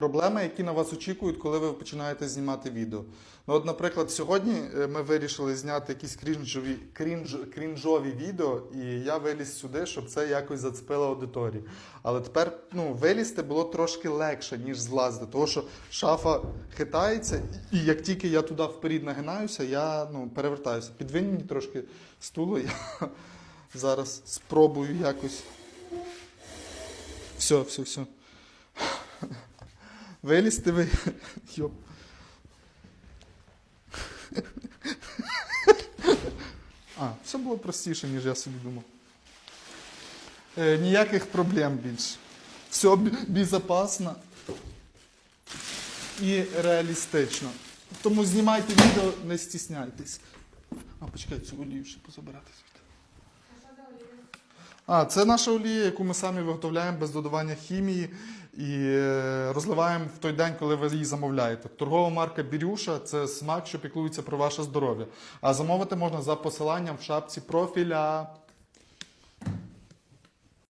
Проблеми, які на вас очікують, коли ви починаєте знімати відео. Ну, от, наприклад, сьогодні е, ми вирішили зняти якісь крінжові, крінж, крінжові відео, і я виліз сюди, щоб це якось зацепило аудиторію. Але тепер ну, вилізти було трошки легше, ніж злазити, тому що шафа хитається, і як тільки я туди вперед нагинаюся, я ну, перевертаюся. Підвинь мені трошки стуло, я зараз спробую якось. Все, все, все. Вилізти ви. Йоп. А, все було простіше, ніж я собі думав. Е, ніяких проблем більше. Все безпечно і реалістично. Тому знімайте відео, не стісняйтесь. А, почекай, цю олію ще позабирати звідти. А, це наша олія, яку ми самі виготовляємо без додавання хімії і е, розливаємо в той день, коли ви її замовляєте. Торгова марка Бірюша це смак, що піклується про ваше здоров'я. А замовити можна за посиланням в шапці профіля.